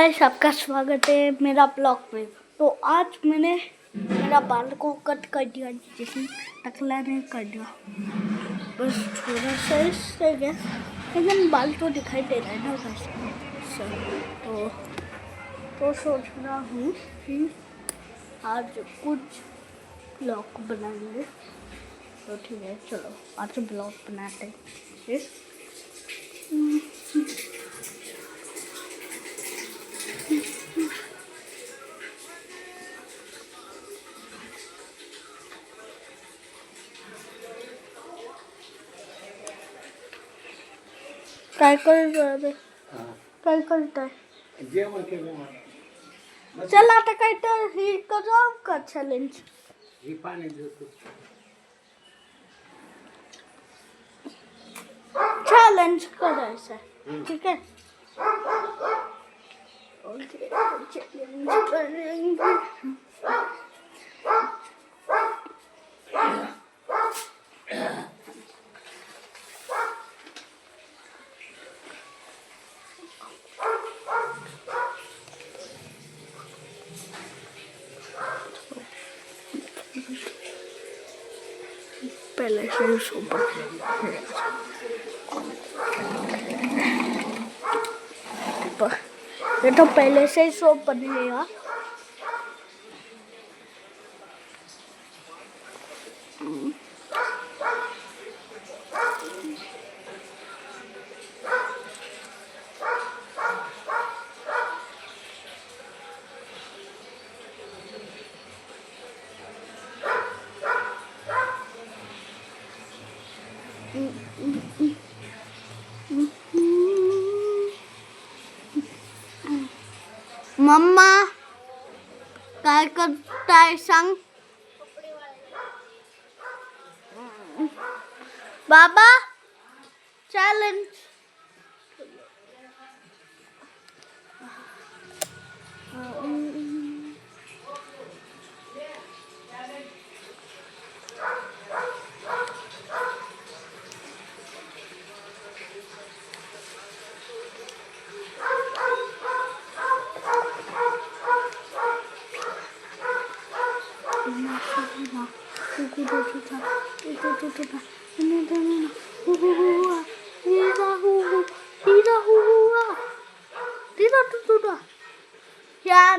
Guys, आपका स्वागत है मेरा ब्लॉग में। तो आज मैंने मेरा बाल को कट कर दिया, जिसमें टकला ने कर दिया। बस थोड़ा सा इससे गया लेकिन बाल तो दिखाई दे रहा है ना बस तो तो सोच रहा हूँ कि आज कुछ ब्लॉग बनाएँगे। तो ठीक है, चलो, आज ब्लॉग बनाते हैं। फिर काय करतोय बे? काय करतोय जेवण केलं मला चल आता काय तर हे करू का चॅलेंज ही पाणी देतो चॅलेंज करायचं आहे. ठीक आहे ओके चॅलेंज करेंगे पहले से ही सुपर ये तो पहले से ही सो बनेगा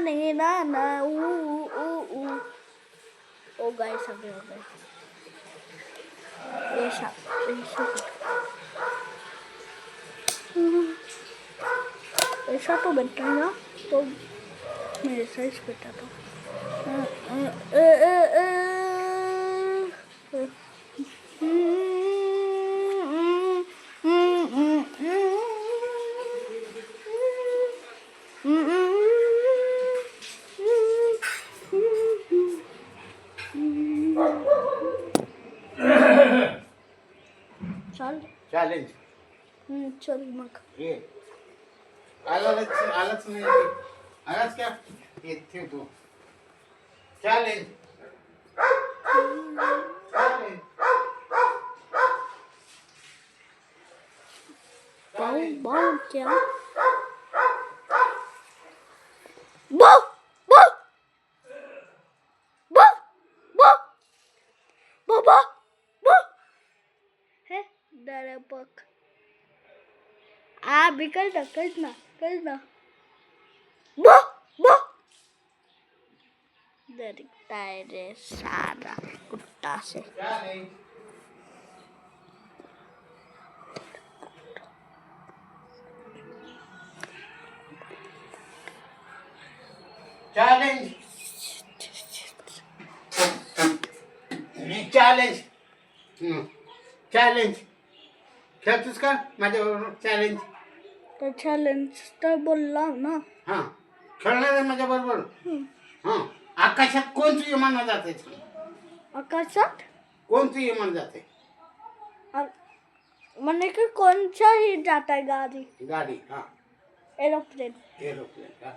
नहीं ना ना ऊ ऊ ऊ ओ गाइस अभी हो गए ऐसा ऐसा ऐसा तो बेटा है ना तो मेरे साइज बेटा तो ए, ए, ए, ए। चल चॅलेंज हम्म, चल मग ये आलाच आलाच नाही आलाच क्या ये ठेव तू चॅलेंज चॅलेंज बाऊ बाऊ क्या बाऊ बाऊ बाऊ बाऊ बाबा बाऊ हे डरपक आ बिकल ना कल ना कल ना बो बो डरता है रे सारा चॅलेंज चॅलेंज खेळतोस का माझ्याबरोबर चॅलेंज तो चॅलेंज तर बोलला ना. हां. खेळणार आहे माझ्याबरोबर? हां. आकाशात कोणतं विमान जाते आकाशात? कोणतं विमान जाते आ- म्हणजे की कोणच्याही जात आहे गाडी. गाडी हां. एरोप्लेन. एरोप्लेन का?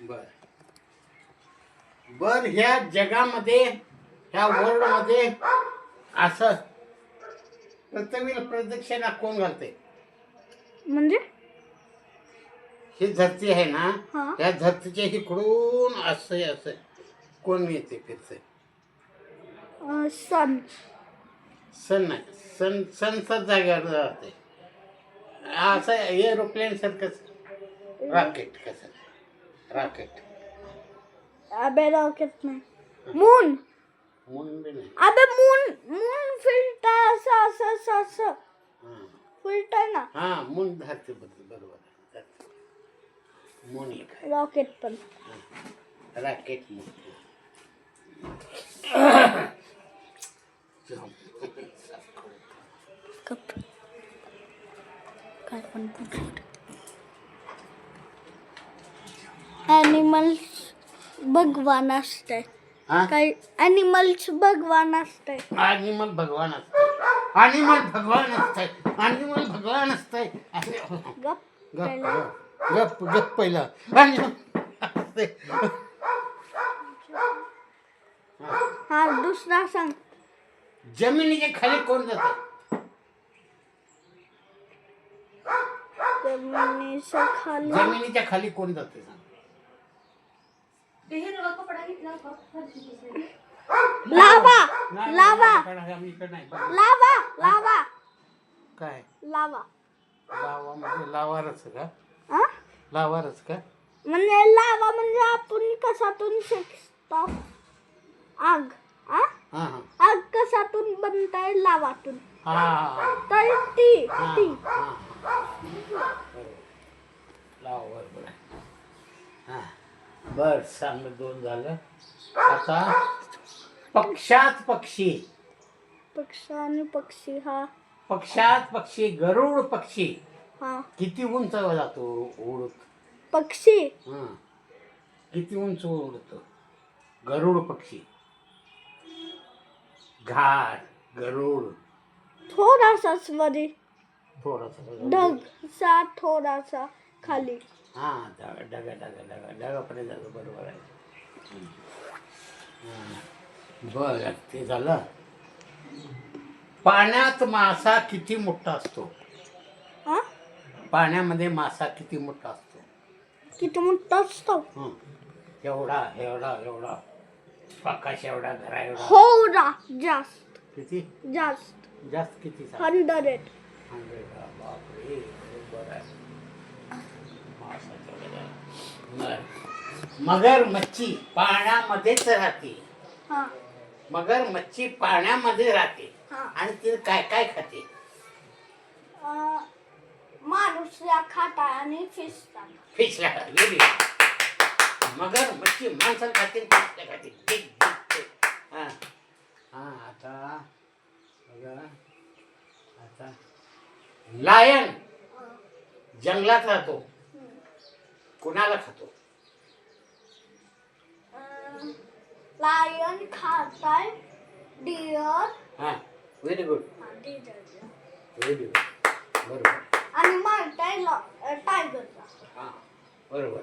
बर. बर ह्या जगामध्ये ह्या वर्ल्डमध्ये असं पृथ्वीला प्रदक्षिणा कोण घालते? म्हणजे? ही धरती आहे ना हा. या धरतीच्या इकडून असं असं कोण येते फिरते? सन. सन नाही सन सनचा जागेवर राहते असं एरोप्लेन सारखंच रॉकेट कसं? रॉकेट अबे रॉकेट नाही. मून नाही अबे मून मून फिरताय असं असं असं असं. फिरताय ना. हां मून धरते बरोबर मून एक रॉकेट पण. रॉकेट मून कप काय पण ॲनिमल्स भगवान असते हा? काही ॲनिमल्स भगवान असते अॅनिमल भगवान असतंय. अॅनिमल भगवान असतंय. अॅनिमल भगवान असतंय. गप गप पहिलं. गप गप पहिलं. Animal असतंय. हा दुसरा सांग. जमिनीच्या खाली कोण जात जमिनीच्या खाली. जमिनीच्या खाली कोण जाते सांग? लावा नाही, लावा. इकडं नाही, आम्ही इकडं नाही बघ. लावा लावा. काय? लावा. लावा म्हणजे लावारच का? हा लावारच का? म्हणजे लावा म्हणजे आपण कशातून शिकतो? आग हा हा. आग कशातून बनताय लावातून? तर ती हा, ती. हा. लावा बर चांगलं दोन झालं. आता पक्षात पक्षी. पक्ष आणि पक्षी हा. पक्षात पक्षी गरुड पक्षी. हा. किती उंच जातो उडत पक्षी? हा. किती उंच उडतो गरुड पक्षी. घाट गरुड. थोडासाच वरी थोडासा. ढग सा थोडासा खाली. हा डगा डगा डगा डगा डगापर्यंत जातो बरोबर आहे. हा. बरं ते झालं. पाण्यात मासा किती मोठा असतो? हा पाण्यामध्ये मासा किती मोठा असतो? किती मोठा असतो? हं. एवढा एवढा एवढा. प्रकाश एवढा घरा एवढा. थोडा जास्त. किती? जास्त. जास्त किती सांग? हंड्रेड हंड्रेड बापरे. बरोबर आहे. मगर मच्छी पाण्यामध्येच राहते. हा. मगर मच्छी पाण्यामध्ये राहते. हा. आणि ती काय काय खाते? अं, माणूसला खाता आणि फिशला मगर मच्छी माणसाला खाते फिशला खाते. ठीक ठीक ठीक हां. हां आता बघा. आता. लायन जंगलात राहतो. कुणाला खातो? लायन खाताय डिअर हां व्हेरी गुड व्हेरी गुड बरोबर. आणि मारताय टायगरला हां बरोबर.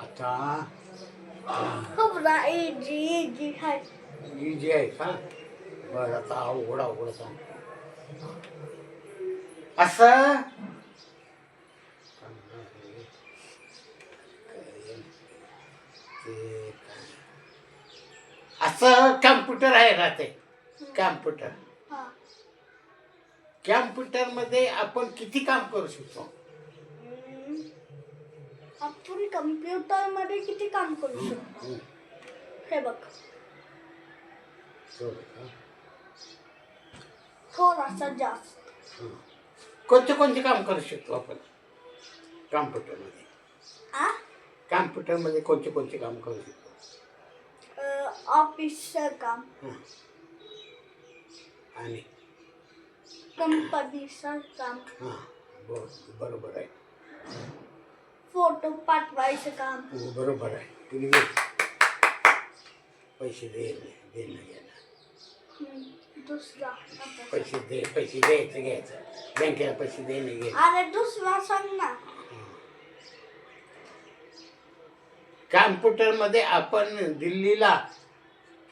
आता खबरा ही जी आहे का? बरं आता अवघड अवघड. सांग असं असं कॅम्प्युटर आहे राहते कॅम्प्युटर. हा. कॅम्प्युटरमध्ये आपण किती काम करू शकतो. आपण कम्प्युटरमध्ये किती काम करू शकतो. हे बघ. हो? थोडासा जास्त. हं. कोणते कोणते काम करू शकतो आपण? कॉम्प्युटरमध्ये. आ? कॉम्प्युटरमध्ये कोणते कोणते काम करू शकतो? ऑफिसचं काम. आणि? कंपनीचं काम हां. बर बरोबर आहे. फोटो पाठवायचं काम हो, बरोबर आहे. तुम्ही घे. पैसे दे देणं हम्म. दुसरा. आता. पैसे दे पैसे द्यायचं घ्यायचं. बँकेला पैसे देणे घे. अरे दुसरा सांग ना. कॅम्प्युटरमध्ये आपण दिल्लीला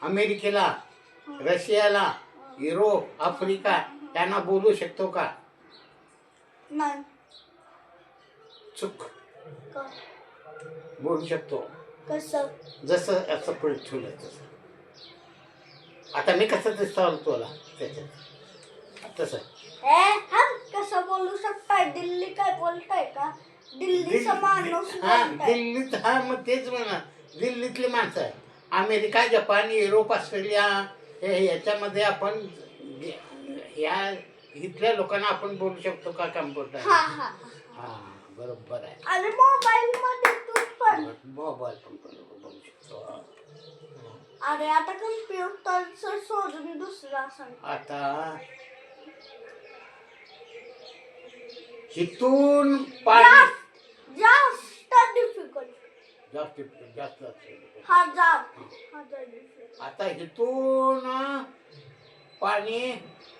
अमेरिकेला रशियाला युरोप आफ्रिका यांना बोलू शकतो का? नाही. चुक. बोलू शकतो. कसं? जसं असं पुढे ठेवलं तसं. आता मी कसं दिसतो तुला त्याच्यात? तसं. ए हा कसं बोलू शकताय? दिल्ली काय बोलताय का? दिल्लीचा माणूस हा बोलताय. दिल्लीत हा मग तेच म्हणा. दिल्लीतली माणसं आहे अमेरिका जपान युरोप ऑस्ट्रेलिया हे याच्यामध्ये आपण या इथल्या लोकांना आपण बोलू शकतो का कम्प्युटर हा हा हा. बरोबर आहे. आणि मोबाईल मध्ये तू पण. मोबाईल पण बोलू शकतो. अरे आता कम्प्युटरचं सोडून दुसरा सांग आता इथून पाणी जास्त जास्त जास्त असेल. हजार. हजार difficult. आता इथून पाणी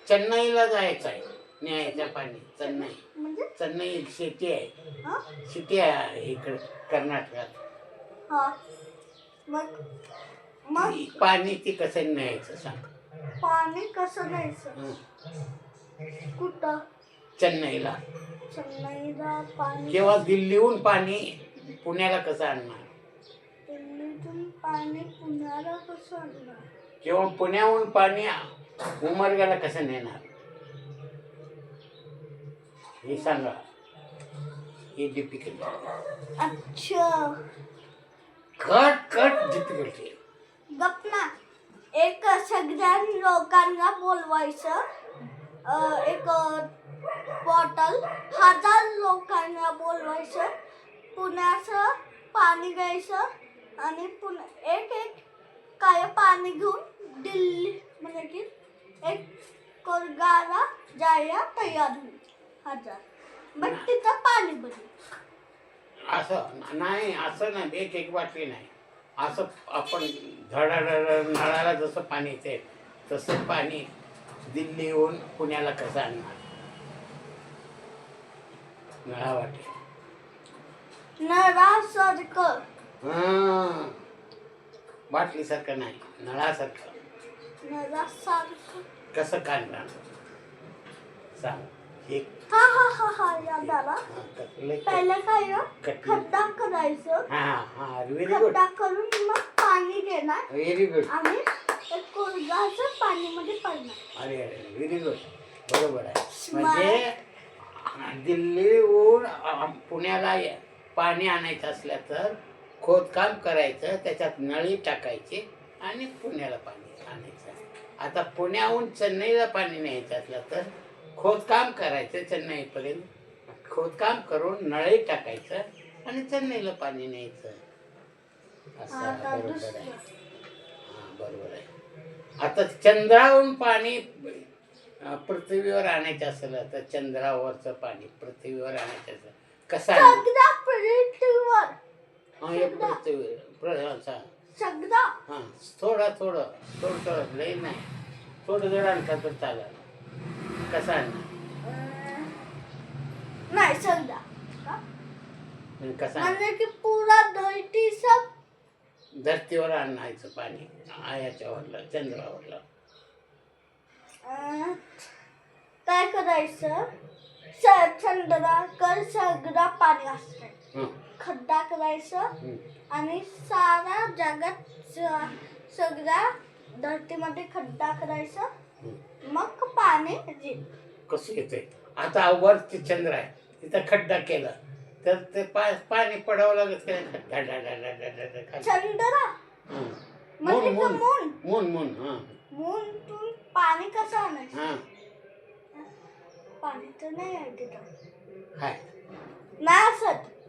चेन्नईला जायचं आहे. न्यायचं पाणी चेन्नई. म्हणजे? चेन्नई सिटी आहे. हा? सिटी आहे इकडे कर्नाटकात. हा. मग? मग? ती पाणी ती कसं न्यायचं सांग. पाणी कसं न्यायचं? हं. कुठं? चेन्नईला. चेन्नईला पाणी किंवा दिल्लीहून पाणी पुण्याला कसं आणणार? पाणी पुण्याला कसं आणणार? किंवा पुण्याहून पाणी उमरग्याला कसं नेणार? हे सांगा. ही डिफिकल्ट अच्छा. कट कट डिफिकल्टी गप ना. एक सगळ्या लोकांना बोलवायचं. अं, एक बॉटल हजार लोकांना बोलवायचं. पुण्याचं पाणी घ्यायचं आणि पुन्हा एक एक काय पाणी घेऊन दिल्ली म्हणजे की एक कोरगाला जायला तयार होईल. हजार मग तिथं पाणी बदल असं नाही असं नाही एक एक बाटली नाही. असं आपण धडाधड नळाला जसं पाणी येते तसं पाणी दिल्लीहून पुण्याला कसं आणणार? नळा वाटे नळासारखं हां बाटलीसारखं नाही नळासारखं कसं काढणार? सांग. एक. हा हा हा हा हां, पहिलं काय? कटली. खड्डा करायचं. हां हां व्हेरी गुड खड्डा करून मग पाणी व्हेरी गुड आणि एक कोरगाचं पाणीमध्ये पडणार. अरे अरे व्हेरी गुड बरोबर आहे. म्हणजे दिल्लीहून पुण्याला ये- पाणी आणायचं असलं तर खोदकाम करायचं त्याच्यात नळी टाकायची आणि पुण्याला पाणी आणायचं. आता पुण्याहून चेन्नईला पाणी न्यायचं असलं तर खोदकाम करायचं चेन्नईपर्यंत. खोदकाम करून नळी टाकायचं आणि चेन्नईला पाणी न्यायचं. असं आता बरोबर आहे. दुसरं. हा बरोबर आहे. आता चंद्रावरून पाणी पृथ्वीवर आणायचं असेल तर चंद्रावरचं पाणी पृथ्वीवर आणायचं असेल कसं हा हे पृथ्वी प्र- अच्छा. सगळा हा थोडं थोडं थोडं थोडं लई नाही. थोडं जर आणलं तर चालेल. कसं आणणार नाही सगळा का? म्हणजे कसं आणणार? म्हणजे की पुरा धरती सब धरतीवर आणायचं पाणी. हा याच्यावरलं चंद्रावरलं. अं, काय करायचं? स- चंद्राकर सगळा पाणी असतं खड्डा करायचं हं. आणि सारा जगात सगळ्या धरतीमध्ये खड्डा करायचं. हं. मग पाणी येईल कसं येते आता वरती चंद्र आहे. तिथं खड्डा केला. तर ते पाणी पडावं लागत. चंद्रा. हं. म्हणजे moon moon. Moon. Moon moon हां. मूनतून पाणी कसं आणायचं? हां. पाणी तर नाही आहे तिथं. नाही असत असं- हा.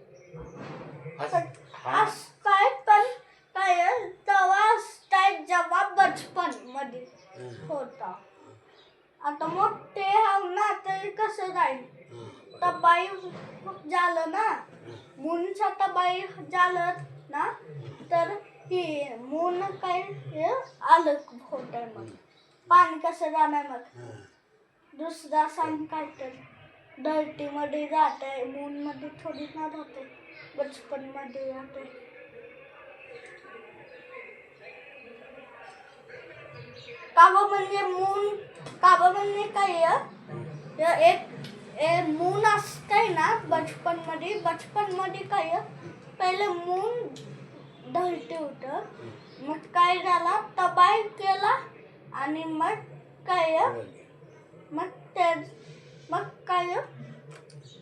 असताय पण काय तेव्हा असताय जेव्हा बचपनमध्ये होता. आता मग ते हाव ना तर कसं जाईल? तबाई झालं ना. मूनचा तबाई झालं ना? तर हे मून काय आलं होत मग. पाणी कसं जाणार मग. दुसरा सांग काय तर धरतीमध्ये जात आहे मूनमध्ये थोडी ना राहते बचपनमध्ये राहते काबा म्हणजे मून काबा म्हणजे काय आहे? एक ए मून असतंय ना बचपन बचपनमध्ये बचपनमध्ये काय पहिले मून धरते होतं. मग काय झाला? तबाय केला आणि मग काय मग ते मग काय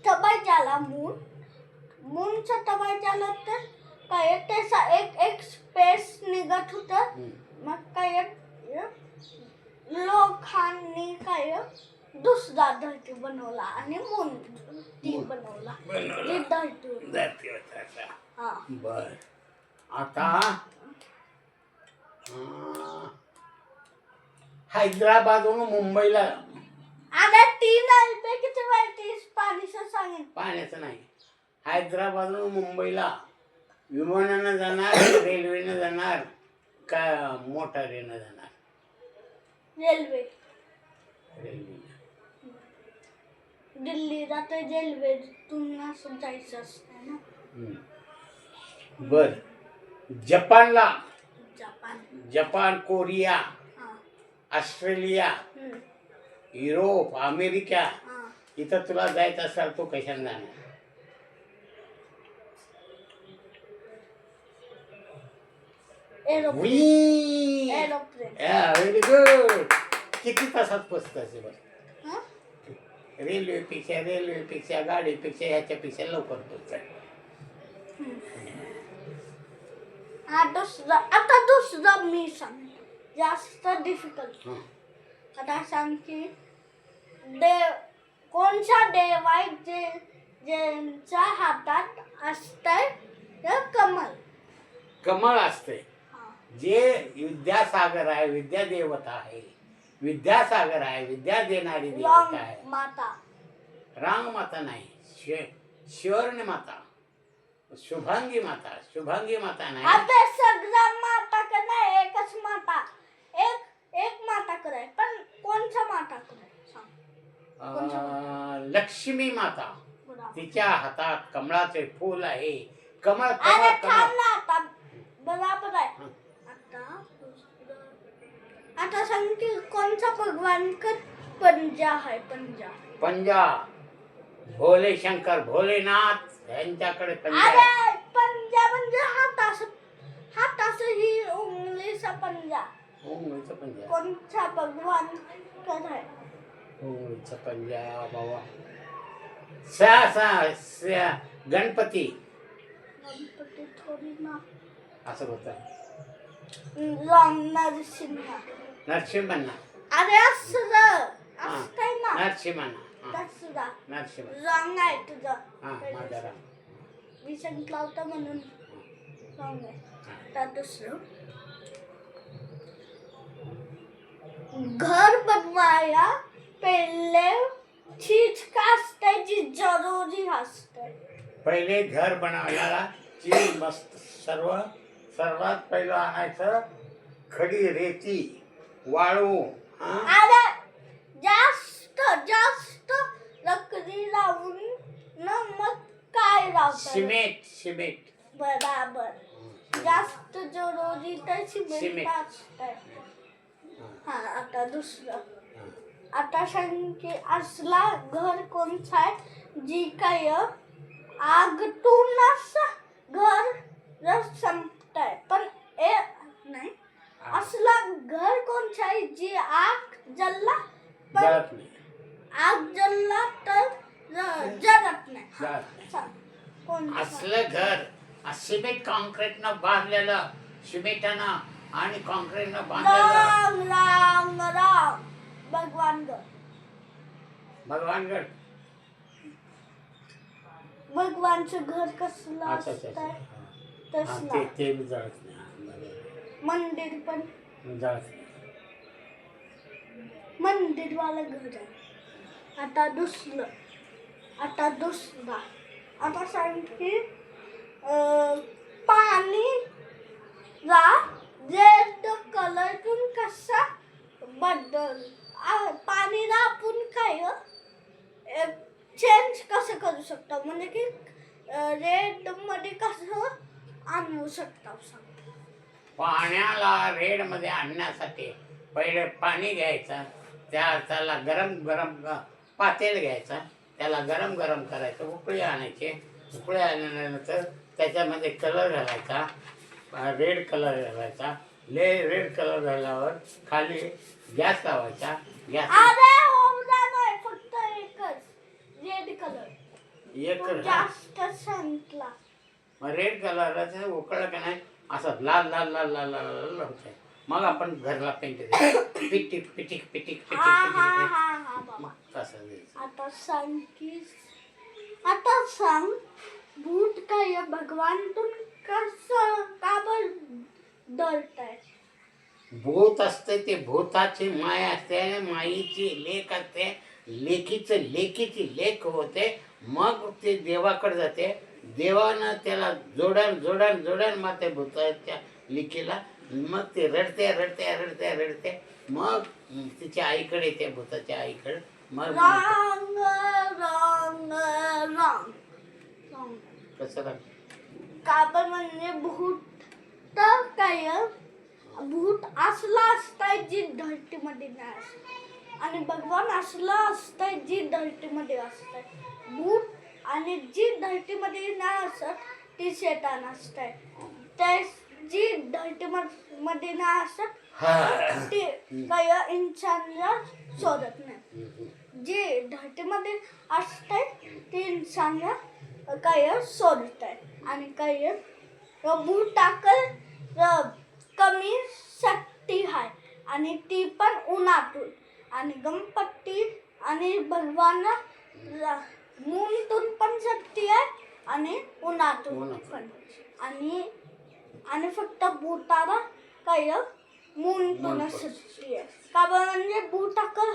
तबाय झाला मून. मूनचा तबाय झाला तर काय त्याचा एक एक स्पेस निघत होतं. मग काय लोकांनी काय दुसरा धरती बनवला आणि मून ती. बनवला. ती धरती. हा बर आता हैदराबादहून मुंबईला आता ती नाही ते किती माहिती पाणीचं सांगेन पाण्याचं नाही हैदराबादहून मुंबईला. विमानानं जाणार रेल्वेनं जाणार का मोटारीनं जाणार? रेल्वे. रेल्वेनं. दिल्लीला तर रेल्वेतून असं जायचं असतं ना? हम्म. बर. जपानला. जपान. जपान कोरिया हा. ऑस्ट्रेलिया. Europe America. हा. इथं तुला जायचं असेल तू कशाने जाणार? एरोप्लेन व्ही एरोप्लेन व्हेरी गुड किती तासात पोचतं बघ? हा? रेल्वेपेक्षा रेल्वेपेक्षा गाडीपेक्षा ह्याच्यापेक्षा लवकर पोचतात हा दुसरा आता दुसरा मी सांग जास्त डिफिकल्ट. आता सांग की देव कोणचा देव आहे जे ज्यांच्या हातात असतंय ते कमल कमळ असते. जे विद्यासागर आहे विद्या देवता आहे विद्यासागर आहे विद्या देणारी देवता आहे. माता. रांग माता नाही शे शिवर्ण माता शुभांगी माता शुभांगी माता नाही. आता सगळ्या माता का नाही एकच माता. एक एक माता कराय पण कोणचा माता कराय सांग. अं, लक्ष्मी माता. बरोबर. तिच्या हातात कमळाचे फूल आहे. कमळ अरे कमळ थांब कमळ ना आता. बरोबर आहे. आता आता सांग की कोणचा भगवान का पंजा आहे पंजा. पंजा. भोले शंकर भोलेनाथ यांच्याकडे पंजा. अरे पंजा म्हणजे हात असं हात असं ही उंगलीचा पंजा. उंगलीचा पंजा. कोणचा भगवान आहे? उंगलीचा पंजा बाबा. सा सा सा गणपती. गणपती थोडी ना. असं होतं. नरसिंह. नरसिंहांना. अरे असं असतंय ना. नरसिंहांना. तसं नरसिंह. रंग आहे तुझं. हा माझा राम. विसंत लावता म्हणून. रंग आहे. आता दुसरं. घर बनवाया पहिले चीज का असते जी जरुरी असते. पहिले घर बनवायला चीज मस्त सर्व सर्वात पहिलं आणायचं खडी रेती वाळू हा? जास्त जास्त लकडी लावून ना मग काय लावतात? Cement cement. बराबर. जास्त जरुरी तर सिमेंट हा आता दुसरं. हा. आता सांग की असला घर कोणचा आहे? जी काय आगतून असं घर जर संपतंय पण ए नाही. असला घर कोणचा आहे जी आग जलला पण जळत नाही. आग जलला तर ज- जलत नाही. जळत सांग, कोणचं? असलं घर आ, सिमेंट कॉन्क्रीटनं बांधलेलं सिमेंटानं आणि कॉन्क्रीटनं बांधलेलं. राम राम राम. भगवान घर भगवानगड भगवानचं घर कसलं अच्छा अच्छा अच्छा. हा, तसलं ते ते बी जळत नाही. हा. मंदिर पण. जळत नाही. मंदिरवाला घर आहे. आता दुसरं. आता दुसरा. आता सांग की अं, पाणी ला रेड कलरतून कसा बदल आ- पाणीला आपण काय चेंज कसं करू शकतो? म्हणजे की रेडमध्ये कसं आणू शकतो सांग पाण्याला रेडमध्ये आणण्यासाठी पहिले पाणी घ्यायचं त्या त्याला गरम गरम पातेल घ्यायचं त्याला गरम गरम करायचं उकळी आणायचे. उकळी आल्यानंतर त्याच्यामध्ये कलर घालायचा रेड कलर घालायचा. ले रेड कलर झाल्यावर खाली गॅस लावायचा. गॅस अरे होमला नाही फक्त एकच रेड कलर. एक जास्त सांगितला मग रेड कलरचं उकळलं का नाही असं लाल लाल लाल लाल लाल लाल होतंय मग आपण घरला पेंट पिटिक पिटिक पिटिक पिटिक हा हा हा हा बाबा. तसं द्यायचं. आता सांग की आता सांग भूत काय? भगवान तुम कसं का बर डरताय भूत असते ते भूताची माय असते माईची लेख असते लेकीचं लेकीची लेख होते मग ते देवाकडे जाते. देवानं त्याला जोडण जोडण जोडण मग ते भूताच्या लेकीला मग ते रडते रडते रडते रडते. मग तिच्या आईकडे येते भूताच्या आईकडे. मग रॉंग रॉंग रॉंग रॉंग. कसं राहतं? का बर म्हणजे भूत तर काय? भूत असला असताय जी धरतीमध्ये नाही असत. आणि भगवान असला असताय जी धरतीमध्ये असताय भूत आणि जी धरतीमध्ये नाही असत ती शेतान असताय. ते जी धरतीमध्ये नाही असत ते काय इंसानला शोधत नाही. जे धरतीमध्ये असतंय ते इंसानला काय सोडतंय आणि काय भू टाकल कमी शक्ती आहे आणि ती पण उन्हातून. आणि गणपती आणि भगवान मूनतून पण शक्ती आहे आणि उन्हातून. पण आणि आणि फक्त भूताला काय मूनतूनच मूनतून. शक्ती आहे. का बरं म्हणजे भूताकल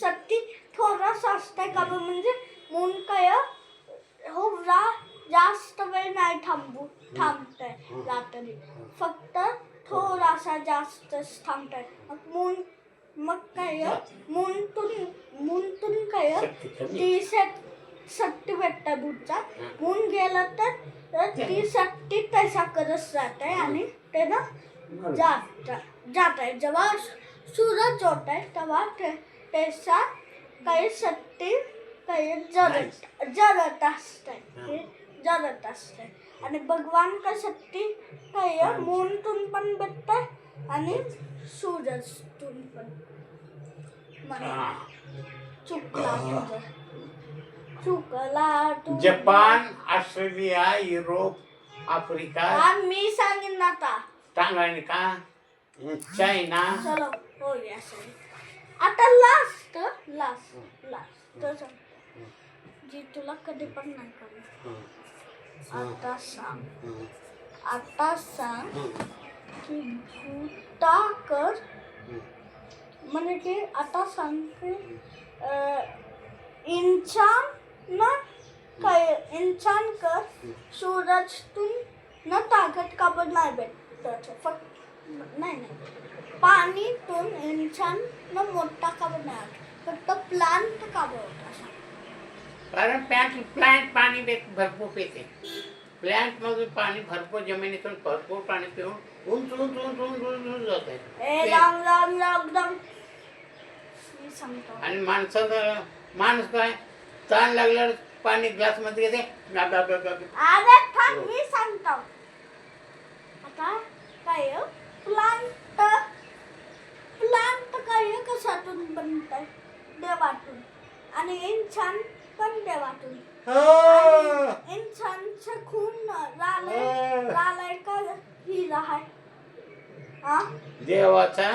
शक्ती थोडासा असते का बरं म्हणजे मून काय हो रा जास्त वेळ नाही थांबू थांबतंय रात्री. फक्त थोडासा जास्त थांबतंय. मग मून मग काय मूनतून मूनतून काय शक्ती कमी. ती शक- शक्ती भेटते भूतचा मून गेलं तर ती. शक्ती तशा करत जाते आणि ते ना मग जात जात आहे जेव्हा सूरज होत आहे तेव्हा ते त्याचा काही शक्ती काही जरत जरत असते. जरत असते. आणि भगवान का शक्ती काही मूनतून पण भेटते आणि सूरजतून पण. चुकला तुझं. चुकला तू. Japan Australia Europe Africa. हा मी सांगेन आता. Tanganyika China. चलो हो गया आता लास्ट लास्ट लास्ट तर सांग. जी तुला कधी पण नाही करणार आता सांग. आता सांग की भूताकर म्हणजे की आता सांग की इंसान ना काय इंसान कर सूरजतून न ताकद का पण नाही भेटत फक्त नाही नाही. पाणीतून इंसान न मोठा का पण नाही. फक्त प्लांट का होता कारण प्लॅन्ट प्लॅन्ट पाणी भरपूर पिते. मधून पाणी भरपूर जमिनीतून भरपूर पाणी पिऊन उंच उंच उंच उंच उंच उंच जात सांगतो. आणि माणसाचं माणूस काय? ताण लागल्यावर पाणी ग्लासमध्ये घेते. गा- गा- गा- गा- गा. अरे थांब मी सांगतो. आता काय प्लांट प्लांट काय कशातून बनतंय देवातून. आणि इंसान पण देवातून. हो. इंसानचं खून लालाय लालाय का? हिरा आहे हा? देवाचा?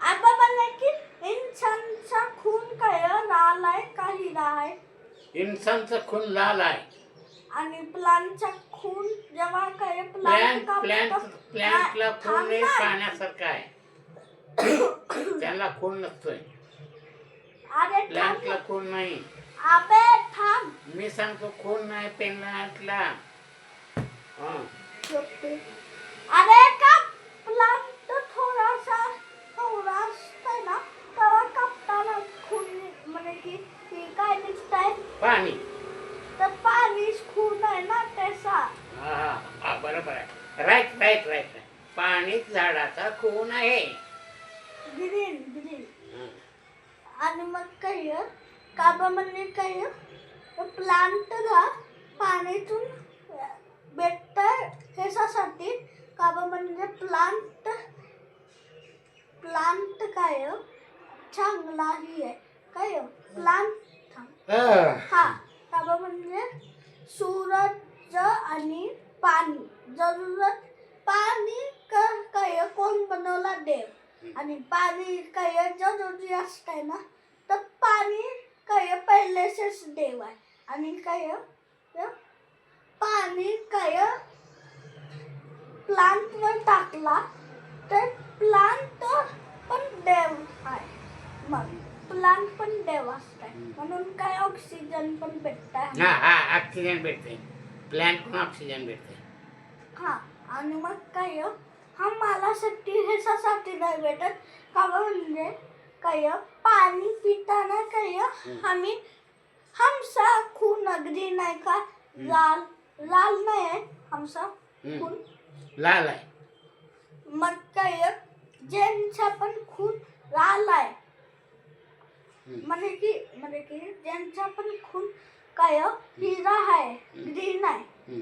आता म्हणलं की इंसानचा खून काय लालाय का? हिरा आहे इन्सानचा खून लाल आहे. आणि प्लांटचा खून जेव्हा काय प्लॅन्ट कापतो- प्लॅन्ट प्लॅन्टला खून हे. पाण्यासारखं आहे. त्याला खून नसतोय. अरे थांब. प्लॅन्टला खून नाही. अबे थांब. मी सांगतो खून नाही प्लॅन्टला हा. अरे का प्लांट थोडासा थोडा असतंय ना तेव्हा कापताना खून म्हणजे की काय निघतंय पाणी. तर पाणी खून आहे ना त्याचा. हा हा, हा बरोबर आहे. राईट राईट राईट पाणीच झाडाचा खून आहे. ग्रीन ग्रीन हं. आणि मग काय काबा म्हणजे काय प्लांटला पाण्यातून भेटतं ह्याच्यासाठी का बा म्हणजे प्लांट प्लांट काय चांगलाही आहे. काय प्लांट हा. बा म्हणजे सूरज आणि पाणी. जरूरत पाणी काय? कोण बनवला देव? आणि पाणी काय? जरुरी असतंय ना तर पाणी काय? पहिलेच देव आहे. आणि काय? पाणी काय? प्लांटवर टाकला तर प्लांट पण देव आहे. मग प्लांट पण देव असतंय म्हणून काय ऑक्सिजन पण भेटतंय. हा हा ऑक्सिजन भेटते प्लॅन्ट पण ऑक्सिजन भेटते हा आणि मग काय हा? मालासाठी ह्याच्यासाठी नाही भेटत. का बा म्हणजे काय पाणी पिताना काय आम्ही हमसा खून अगदी नाही का? लाल लाल नाही आहे हमसा. खून. लाल आहे. मग काय ज्यांचा पण खून म्हणजे की म्हणजे की ज्यांचा पण खून काय हिरा आहे ग्रीन आहे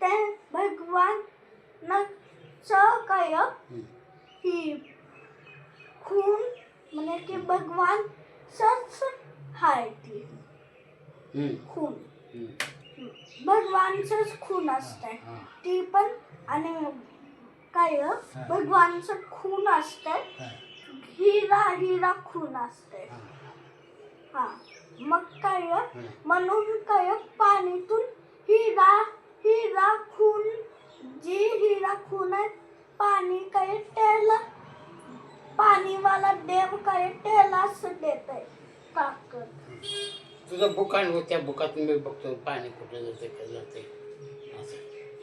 ते भगवान काय. ही खून म्हणजे की भगवान सच हाय ती. खून हम्म. भगवानचंच खून असतंय हा. ती पण आणि काय भगवानचं खून असतंय हा. हिरा हिरा खून असतंय हा. हा मग काय म्हणून काय पाणीतून हिरा हिरा खून जी हिरा खून आहे पाणी काय तेल पाणीवाला देव काय तेलाच देत आहे? ताकद तुझं बुक आणि त्या बुकातून मी बघतो पाणी कुठं जाते का जाते? असं.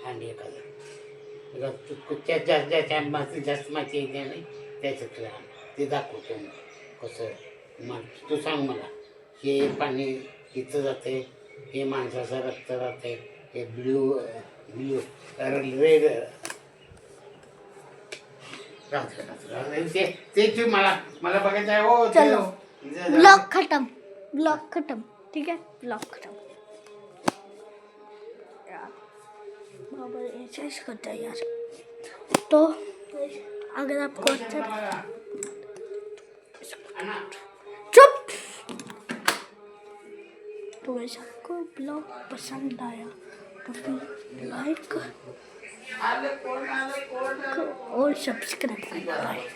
हांडी एखादं तू कुठच्या जास्त ज्याच्या माहिती जास्त माहिती येते नाही त्याच्यातलं. ते दाखवतो मी. कसं? मग तू सांग मला हे पाणी इथं जाते हे माणसाचं रक्त जाते हे ब्ल्यू ब्ल्यू रेड ते ते मला मला बघायचं आहे हो चलो. ब्लॉक खत्म ब्लॉक खत्म ठीक है ब्लॉक खत्म. बाबा ऐसे ही करता है यार. तो अगर आपको अच्छा तो वैसे आपको ब्लॉग पसंद आया तो फिर लाइक और सब्सक्राइब करें। बाय